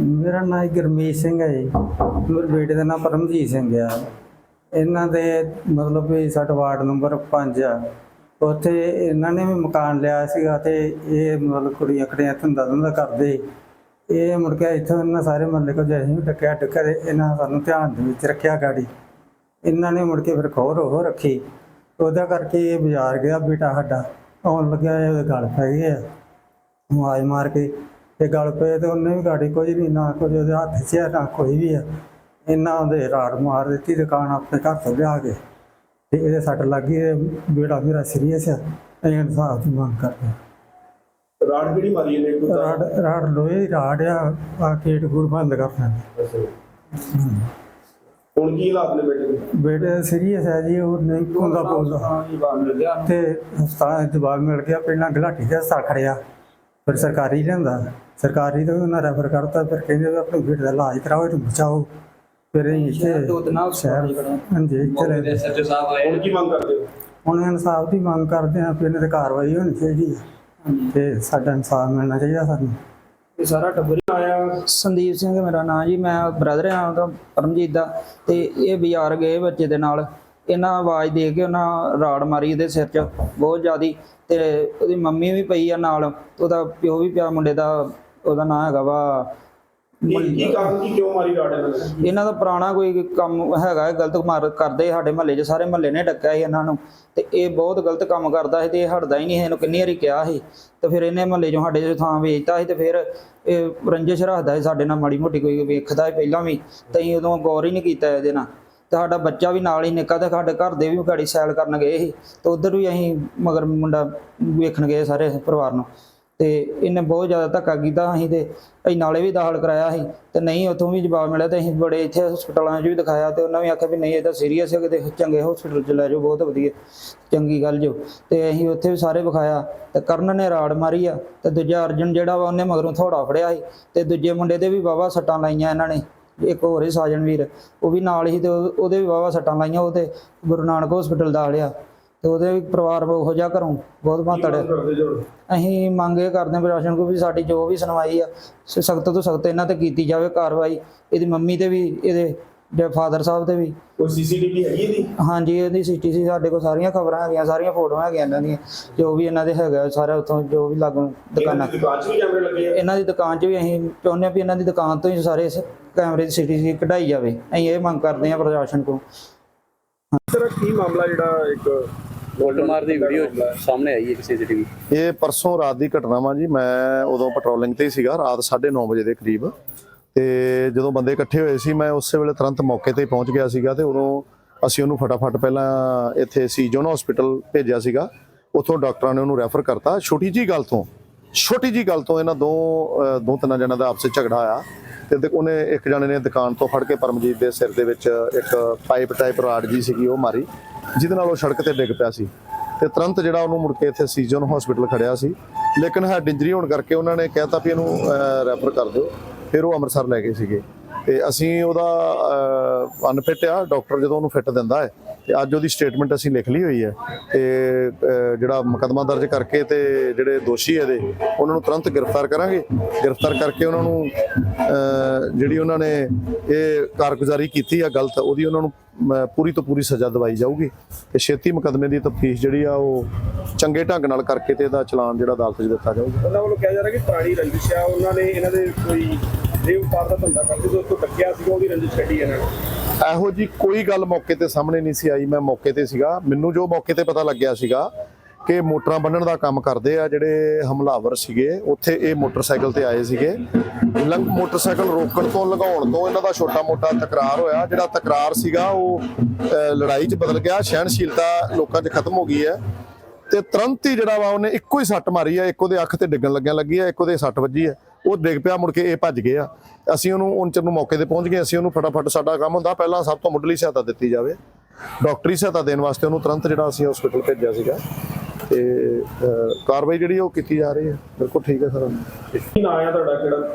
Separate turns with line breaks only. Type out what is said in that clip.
ਮੇਰਾ ਨਾਮ ਗੁਰਮੀਤ ਸਿੰਘ ਹੈ ਜੀ। ਮੇਰੇ ਬੇਟੇ ਦਾ ਨਾਮ ਪਰਮਜੀਤ ਸਿੰਘ ਆ। ਇਹਨਾਂ ਦੇ ਮਤਲਬ ਵੀ ਸਾਡਾ ਵਾਰਡ ਨੰਬਰ 5 ਆ। ਉੱਥੇ ਇਹਨਾਂ ਨੇ ਵੀ ਮਕਾਨ ਲਿਆ ਸੀਗਾ ਤੇ ਇਹ ਮਤਲਬ ਕੁੜੀਆਂ ਕੜੀਆਂ ਧੰਦਾ ਧੰਦਾ ਕਰਦੇ। ਇਹ ਮੁੜ ਕੇ ਇੱਥੋਂ ਇਹਨਾਂ ਸਾਰੇ ਮਹੱਲੇ ਕੋ ਜੇ ਅਸੀਂ ਵੀ ਡੱਕਿਆ ਡੱਕਿਆ ਤੇ ਇਹਨਾਂ ਸਾਨੂੰ ਧਿਆਨ ਦੇ ਵਿੱਚ ਰੱਖਿਆ ਗਾੜੀ। ਇਹਨਾਂ ਨੇ ਮੁੜ ਕੇ ਫਿਰ ਖੋਰ ਉਹ ਰੱਖੀ। ਉਹਦਾ ਕਰਕੇ ਇਹ ਬਾਜ਼ਾਰ ਗਿਆ ਬੇਟਾ ਸਾਡਾ। ਆਉਣ ਲੱਗਿਆ ਇਹ ਗਲ ਪੈ ਗਿਆ ਆ। ਮਾਰ ਕੇ ਤੇ ਗਲ ਪਏ ਤੇ ਉਹਨੇ ਵੀ ਗਾੜੀ ਕੁਝ ਨਹੀਂ ਨਾ ਕੁਝ ਉਹਦੇ ਹੱਥ 'ਚ ਆ, ਨਾ ਕੋਈ ਵੀ ਆ ਇਹਨਾਂ ਉਹਦੇ ਰਾੜ ਮਾਰ ਦਿੱਤੀ ਦੁਕਾਨ ਆਪਣੇ ਘਰ ਤੋਂ ਲਿਆ ਕੇ। ਤੇ ਇਹਦੇ ਸੱਟ ਲੱਗੀ ਬੇੜਾ ਮੇਰਾ ਸੀਰੀਅਸ ਆ। ਅਸੀਂ ਇਨਸਾਫ ਦੀ ਮੰਗ ਕਰਦੇ ਹਾਂ।
ਰਾੜ ਕਿਹੜੀ ਮਾਰੀ ਇਹਨੇ? ਕੋਈ
ਰਾੜ ਰਾੜ ਲੋਹੇ ਦੀ ਰਾੜ ਆ ਆ ਗੇਟ ਗੁਰ ਬੰਦ ਕਰਨਾ
ਹੁਣ ਕੀ ਹਾਲਾਤ ਨੇ ਬੇਟੇ ਦੇ?
ਬੇਟੇ ਸੀਰੀਅਸ ਹੈ ਜੀ ਉਹ ਨਹੀਂ ਹੁੰਦਾ ਬੋਲਦਾ। ਤੇ ਹਸਪਤਾਲ ਜਵਾਬ ਮਿਲ ਗਿਆ ਪਹਿਲਾਂ ਗਲਾਟੀ ਦੇ ਹਸਪਤਾਲ ਖੜਿਆ ਫਿਰ ਸਰਕਾਰੀ ਲਿਆਂਦਾ। ਸਰਕਾਰੀ ਤੋਂ ਵੀ ਉਹਨਾਂ ਰੈਫਰ ਕਰਤਾ ਫਿਰ ਕਹਿੰਦੇ ਵੀ ਆਪਣੇ ਬੇਟੇ ਦਾ ਇਲਾਜ ਕਰਾਓ ਇਹਨੂੰ ਬਚਾਓ। ਫਿਰ ਅਸੀਂ ਇੱਥੇ ਸ਼ਹਿਰ ਹਾਂਜੀ ਇੱਥੇ ਲੈ ਗਏ।
ਹੁਣ ਕੀ ਮੰਗ ਕਰਦੇ ਹੋ?
ਹੁਣ ਇਨਸਾਫ ਦੀ ਮੰਗ ਕਰਦੇ ਹਾਂ ਫਿਰ ਇਹਨਾਂ ਤੇ ਕਾਰਵਾਈ ਹੋਣੀ ਚਾਹੀਦੀ ਹੈ। ਤੇ ਸਾਡਾ ਇਨਸਾਫ ਮਿਲਣਾ ਚਾਹੀਦਾ ਸਾਨੂੰ।
ਇਹ ਸਾਰਾ ਟੱਬਰ ਹੀ ਆਇਆ। ਸੰਦੀਪ ਸਿੰਘ ਮੇਰਾ ਨਾਮ ਜੀ ਮੈਂ ਬ੍ਰਦਰ ਆ ਉਹਦਾ ਪਰਮਜੀਤ ਦਾ। ਤੇ ਇਹ ਬਾਜ਼ਾਰ ਗਏ ਬੱਚੇ ਦੇ ਨਾਲ। ਇਹਨਾਂ ਆਵਾਜ਼ ਦੇ ਕੇ ਉਹਨਾਂ ਰਾੜ ਮਾਰੀ ਇਹਦੇ ਸਿਰ 'ਚ ਬਹੁਤ ਜ਼ਿਆਦੀ ਤੇ ਉਹਦੀ ਮੰਮੀ ਵੀ ਪਈ ਆ ਨਾਲ ਉਹਦਾ ਪਿਓ ਵੀ ਪਿਆ ਮੁੰਡੇ ਦਾ ਉਹਦਾ ਨਾਂ ਹੈਗਾ ਵਾ
ਕੀ ਕੀ ਕਾਰਨ ਕੀ ਕਿਉਂ ਮਾਰੀ ਰਾੜ ਇਹਨਾਂ
ਦਾ ਪੁਰਾਣਾ ਕੋਈ ਕੰਮ ਹੈਗਾ ਗਲਤ ਮਾਰ ਕਰਦੇ ਸਾਡੇ ਮਹੱਲੇ 'ਚ ਸਾਰੇ ਮਹੱਲੇ ਨੇ ਡੱਕਿਆ ਸੀ ਇਹਨਾਂ ਨੂੰ ਤੇ ਇਹ ਬਹੁਤ ਗਲਤ ਕੰਮ ਕਰਦਾ ਸੀ ਤੇ ਇਹ ਹਟਦਾ ਹੀ ਨਹੀਂ ਇਹਨੂੰ ਕਿੰਨੀ ਵਾਰੀ ਕਿਹਾ ਸੀ ਤੇ ਫਿਰ ਇਹਨੇ ਮਹੱਲੇ 'ਚੋਂ ਸਾਡੇ 'ਚ ਥਾਂ ਵੇਚਤਾ ਸੀ ਤੇ ਫਿਰ ਇਹ ਰੰਜਿਸ਼ ਰੱਖਦਾ ਸੀ ਸਾਡੇ ਨਾਲ ਮਾੜੀ ਮੋਟੀ ਕੋਈ ਵੇਖਦਾ ਸੀ ਪਹਿਲਾਂ ਵੀ ਤੇ ਅਸੀਂ ਉਦੋਂ ਗੌਰ ਹੀ ਨਹੀਂ ਕੀਤਾ ਇਹਦੇ ਨਾਲ। ਤੇ ਸਾਡਾ ਬੱਚਾ ਵੀ ਨਾਲ ਹੀ ਨਿੱਕਾ ਤੇ ਸਾਡੇ ਘਰ ਦੇ ਵੀ ਗਾੜੀ ਸੈਲ ਕਰਨ ਗਏ ਸੀ ਤੇ ਉਧਰ ਵੀ ਅਸੀਂ ਮਗਰ ਮੁੰਡਾ ਵੇਖਣ ਗਏ ਸਾਰੇ ਪਰਿਵਾਰ ਨੂੰ ਤੇ ਇਹਨੇ ਬਹੁਤ ਜ਼ਿਆਦਾ ਧੱਕਾ ਕੀਤਾ ਅਸੀਂ ਤੇ ਅਸੀਂ ਨਾਲੇ ਵੀ ਦਾਖਲ ਕਰਾਇਆ ਸੀ ਤੇ ਨਹੀਂ ਉੱਥੋਂ ਵੀ ਜਵਾਬ ਮਿਲਿਆ ਤੇ ਅਸੀਂ ਬੜੇ ਇੱਥੇ ਹਸਪਤਾਲਾਂ 'ਚ ਵੀ ਦਿਖਾਇਆ ਤੇ ਉਹਨਾਂ ਵੀ ਆਖਿਆ ਵੀ ਨਹੀਂ ਇਹ ਤਾਂ ਸੀਰੀਅਸ ਹੈ, ਕਿਤੇ ਚੰਗੇ ਹਸਪੀਟਲ 'ਚ ਲੈ ਜਾਓ, ਬਹੁਤ ਵਧੀਆ, ਚੰਗੀ ਗੱਲ ਜੋ। ਤੇ ਅਸੀਂ ਉੱਥੇ ਵੀ ਸਾਰੇ ਵਿਖਾਇਆ ਤੇ ਕਰਨ ਨੇ ਰਾੜ ਮਾਰੀ ਆ ਤੇ ਦੂਜਾ ਅਰਜਨ ਜਿਹੜਾ ਵਾ ਉਹਨੇ ਮਗਰੋਂ ਥੋੜਾ ਫੜਿਆ ਸੀ ਤੇ ਦੂਜੇ ਮੁੰਡੇ ਦੇ ਵੀ ਵਾਵਾ ਸੱਟਾਂ ਲਾਈਆਂ ਇਹਨਾਂ ਨੇ। ਇੱਕ ਹੋਰ ਹੀ ਸਾਜਨ ਵੀਰ ਉਹ ਵੀ ਨਾਲ ਹੀ ਤੇ ਉਹ- ਉਹਦੇ ਵੀ ਵਾਵਾ ਸੱਟਾਂ ਲਾਈਆਂ ਉਹ ਤੇ ਗੁਰੂ ਨਾਨਕ ਹਸਪੀਟਲ ਦਾ ਲਿਆ ਤੇ ਉਹਦੇ ਵੀ ਪਰਿਵਾਰ ਉਹੋ ਜਿਹਾ ਘਰੋਂ ਬਹੁਤ ਮਾਤੜ ਅਸੀਂ ਮੰਗ ਇਹ ਕਰਦੇ ਹਾਂ ਪ੍ਰਸ਼ਾਸਨ ਕੋਲ ਵੀ ਸਾਡੀ ਜੋ ਵੀ ਸੁਣਵਾਈ ਆ ਸਖਤ ਤੋਂ ਸਖਤ ਇਹਨਾਂ ਤੇ ਕੀਤੀ ਜਾਵੇ ਕਾਰਵਾਈ। ਇਹਦੀ ਮੰਮੀ ਤੇ ਵੀ ਇਹਦੇ ਦੇ ਫਾਦਰ ਸਾਹਿਬ ਤੇ ਵੀ।
ਕੋਈ ਸੀਸੀਟੀਵੀ ਹੈਗੀ ਇਹਦੀ?
ਹਾਂਜੀ ਇਹਦੀ ਸੀਟੀਸੀ ਸਾਡੇ ਕੋਲ ਸਾਰੀਆਂ ਖਬਰਾਂ ਹੈਗੀਆਂ ਸਾਰੀਆਂ ਫੋਟੋਆਂ ਹੈਗੀਆਂ ਇਹਨਾਂ ਦੀਆਂ ਜੋ ਵੀ ਇਹਨਾਂ ਦੇ ਹੈਗਾ ਸਾਰਾ ਉੱਥੋਂ ਜੋ ਵੀ ਲਾਗੂ ਦੁਕਾਨਾਂ
ਇਹਨਾਂ ਦੀ ਦੁਕਾਨ। 'ਚ ਵੀ ਕੈਮਰੇ ਲੱਗੇ ਆ?
ਇਹਨਾਂ ਦੀ ਦੁਕਾਨ 'ਚ ਵੀ ਅਸੀਂ ਚਾਹੁੰਦੇ ਹਾਂ ਵੀ ਇਹਨਾਂ ਦੀ ਦੁਕਾਨ ਤੋਂ ਹੀ ਸਾਰੇ ਕੈਮਰੇ ਦੀ ਸੀਟੀਸੀ ਕਢਾਈ ਜਾਵੇ। ਅਸੀਂ ਇਹ ਮੰਗ ਕਰਦੇ ਹਾਂ ਪ੍ਰਸ਼ਾਸਨ ਕੋਲ।
ਸਰ ਕੀ ਮਾਮਲਾ ਜਿਹੜਾ ਇੱਕ
ਗੋਲਡਮਾਰ ਦੀ ਵੀਡੀਓ ਸਾਹਮਣੇ ਆਈ ਹੈ ਕਿਸੇ ਸੀਸੀਟੀਵੀ।
ਇਹ ਪਰਸੋਂ ਰਾਤ ਦੀ ਘਟਨਾ ਵਾ ਜੀ। ਮੈਂ ਉਦੋਂ ਪੈਟਰੋਲਿੰਗ ਤੇ ਹੀ ਸੀਗਾ ਰਾਤ 9:30 ਵਜੇ ਦੇ ਕਰੀਬ। ਤੇ ਜਦੋਂ ਬੰਦੇ ਇਕੱਠੇ ਹੋਏ ਸੀ ਮੈਂ ਉਸੇ ਵੇਲੇ ਤੁਰੰਤ ਮੌਕੇ ਤੇ ਪਹੁੰਚ ਗਿਆ ਸੀਗਾ ਤੇ ਉਦੋਂ ਅਸੀਂ ਉਹਨੂੰ ਫਟਾਫਟ ਪਹਿਲਾਂ ਇੱਥੇ ਸੀਜਨ ਹਸਪੀਟਲ ਭੇਜਿਆ ਸੀਗਾ। ਉੱਥੋਂ ਡਾਕਟਰਾਂ ਨੇ ਉਹਨੂੰ ਰੈਫਰ ਕਰਤਾ। ਛੋਟੀ ਜੀ ਗੱਲ ਤੋਂ ਛੋਟੀ ਜੀ ਗੱਲ ਤੋਂ ਇਹਨਾਂ ਦੋ ਦੋ ਤਿੰਨ ਜਣਾਂ ਦਾ ਆਪਸੇ ਝਗੜਾ ਆਇਆ ਤੇ ਉਹਨੇ ਇੱਕ ਜਣੇ ਨੇ ਦੁਕਾਨ ਤੋਂ ਫੜ ਕੇ ਪਰਮਜੀਤ ਦੇ ਸਿਰ ਦੇ ਵਿੱਚ ਇੱਕ ਪਾਈਪ ਟਾਈਪ ਰਾਡ ਜੀ ਸੀਗੀ ਉਹ ਮਾਰੀ, ਜਿਹਦੇ ਨਾਲ ਉਹ ਸੜਕ ਤੇ ਡਿੱਗ ਪਿਆ ਸੀ। ਤੇ ਤੁਰੰਤ ਜਿਹੜਾ ਉਹਨੂੰ ਮੁੜ ਕੇ ਇੱਥੇ ਸੀਜਨ ਹਸਪੀਟਲ ਖੜਿਆ ਸੀ। ਲੇਕਿਨ ਹੈਡ ਇੰਜਰੀ ਹੋਣ ਕਰਕੇ ਉਹਨਾਂ ਨੇ ਕਹਿਤਾ ਵੀ ਇਹਨੂੰ ਰੈਫਰ ਕਰ ਦਿਓ। ਫਿਰ ਉਹ ਅੰਮ੍ਰਿਤਸਰ ਲੈ ਗਏ ਸੀਗੇ। ਤੇ ਅਸੀਂ ਉਹਦਾ ਅਨਫਿਟ ਆ, ਡਾਕਟਰ ਜਦੋਂ ਉਹਨੂੰ ਫਿੱਟ ਦਿੰਦਾ ਹੈ, ਤੇ ਅੱਜ ਉਹਦੀ ਸਟੇਟਮੈਂਟ ਅਸੀਂ ਲਿਖ ਲਈ ਹੋਈ ਹੈ, ਤੇ ਜਿਹੜਾ ਮੁਕੱਦਮਾ ਦਰਜ ਕਰਕੇ ਤੇ ਜਿਹੜੇ ਦੋਸ਼ੀ ਇਹਦੇ, ਉਹਨਾਂ ਨੂੰ ਤੁਰੰਤ ਗ੍ਰਿਫਤਾਰ ਕਰਾਂਗੇ। ਗ੍ਰਿਫਤਾਰ ਕਰਕੇ ਉਹਨਾਂ ਨੂੰ ਜਿਹੜੀ ਉਹਨਾਂ ਨੇ ਇਹ ਕਾਰਗੁਜ਼ਾਰੀ ਕੀਤੀ ਆ ਗਲਤ, ਉਹਦੀ ਉਹਨਾਂ ਨੂੰ ਪੂਰੀ ਤੋਂ ਪੂਰੀ ਸਜ਼ਾ ਦਵਾਈ ਜਾਊਗੀ। ਤੇ ਛੇਤੀ ਮੁਕੱਦਮੇ ਦੀ ਤਫਤੀਸ਼ ਜਿਹੜੀ ਆ ਉਹ ਚੰਗੇ ਢੰਗ ਨਾਲ ਕਰਕੇ ਤੇ ਇਹਦਾ ਚਲਾਨ ਜਿਹੜਾ ਅਦਾਲਤ 'ਚ ਦਿੱਤਾ ਜਾਊਗਾ।
ਉਹਨਾਂ ਵੱਲੋਂ ਕਿਹਾ ਜਾ ਰਿਹਾ ਕਿ ਪੁਰਾਣੀ ਰੰਜਿਸ਼ ਆ, ਉਹਨਾਂ ਨੇ ਇਹਨਾਂ ਦੇ ਕੋਈ ਦੇਵ ਵਪਾਰ ਦਾ ਧੰਦਾ ਕਰਦੇ ਸੀ ਉਸ ਤੋਂ ਟੱਕਿਆ ਸੀਗਾ, ਉਹਦੀ ਰੰਜਿਸ਼ ਕੱਢੀ ਇਹਨਾਂ ਨੇ।
ਇਹੋ ਜੀ ਕੋਈ ਗੱਲ ਮੌਕੇ ਤੇ ਸਾਹਮਣੇ ਨਹੀਂ ਸੀ ਆਈ, ਮੈਂ ਮੌਕੇ ਤੇ ਸੀਗਾ। ਮੈਨੂੰ ਜੋ ਮੌਕੇ ਤੇ ਪਤਾ ਲੱਗਿਆ ਸੀਗਾ ਕਿ ਮੋਟਰਾਂ ਬੰਨਣ ਦਾ ਕੰਮ ਕਰਦੇ ਆ, ਜਿਹੜੇ ਹਮਲਾਵਰ ਸੀਗੇ, ਉੱਥੇ ਇਹ ਮੋਟਰਸਾਈਕਲ ਤੇ ਆਏ ਸੀਗੇ। ਲੰਗ ਮੋਟਰਸਾਈਕਲ ਰੋਕਣ ਤੋਂ ਲਗਾਉਣ ਤੋਂ ਇਹਨਾਂ ਦਾ ਛੋਟਾ-ਮੋਟਾ ਤਕਰਾਰ ਹੋਇਆ। ਜਿਹੜਾ ਤਕਰਾਰ ਸੀਗਾ, ਉਹ ਲੜਾਈ 'ਚ ਬਦਲ ਗਿਆ। ਸਹਿਣਸ਼ੀਲਤਾ ਲੋਕਾਂ 'ਚ ਖਤਮ ਹੋ ਗਈ ਹੈ। ਤੇ ਤੁਰੰਤ ਹੀ ਜਿਹੜਾ ਵਾ ਉਹਨੇ ਇੱਕੋ ਹੀ ਸੱਟ ਮਾਰੀ ਆ, ਇੱਕ ਉਹਦੇ ਅੱਖ ਤੇ ਡਿੱਗਣ ਲੱਗਿਆ, ਲੱਗੀ ਆ, ਇੱਕ ਉਹਦੇ ਸੱਟ ਵੱਜੀ ਆ। ਉਹ ਡਿੱਗ ਪਿਆ, ਮੁੜ ਕੇ ਇਹ ਭੱਜ ਗਏ ਆ। ਅਸੀਂ ਉਹਨੂੰ ਉਹਨਾਂ ਚਿਰ ਨੂੰ ਮੌਕੇ ਤੇ ਪਹੁੰਚ ਗਏ, ਅਸੀਂ ਉਹਨੂੰ ਫਟਾਫਟ ਸਾਡਾ ਕੰਮ ਹੁੰਦਾ, ਪਹਿਲਾਂ ਸਭ ਤੋਂ ਮੁੱਢਲੀ ਸਹਾਇਤਾ ਦਿੱਤੀ ਜਾਵੇ। ਡਾਕਟਰੀ ਸਹਾਇਤਾ ਦੇਣ ਵਾਸਤੇ ਉਹਨੂੰ ਤੁਰੰਤ ਜਿਹੜਾ ਅਸੀਂ ਹਸਪੀਟਲ ਭੇਜਿਆ ਸੀਗਾ। ਤੇ ਕਾਰਵਾਈ ਜਿਹੜੀ ਉਹ ਕੀਤੀ ਜਾ ਰਹੀ ਹੈ ਬਿਲਕੁਲ ਠੀਕ ਹੈ ਸਰ।
ਕੀ ਨਾਂ ਹੈ ਤੁਹਾਡਾ, ਕਿਹੜਾ?